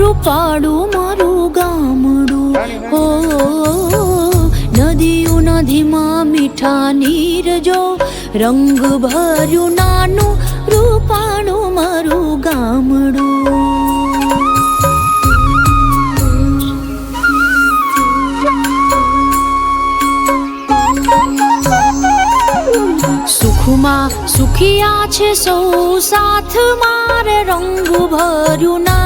રૂપાડું મારું ગામડું. હો નદીઓ નદીમાં મીઠા નીર જો રંગ ભર્યું નાનું રૂપાણું મારું ગામડું. સુખમાં સુખિયા છે સૌ સાથ, મારે રંગ ભર્યું નાનું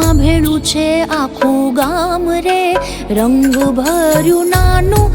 દુઃખમાં ભેળું છે આખું ગામ રે. રંગ ભર્યું નાનું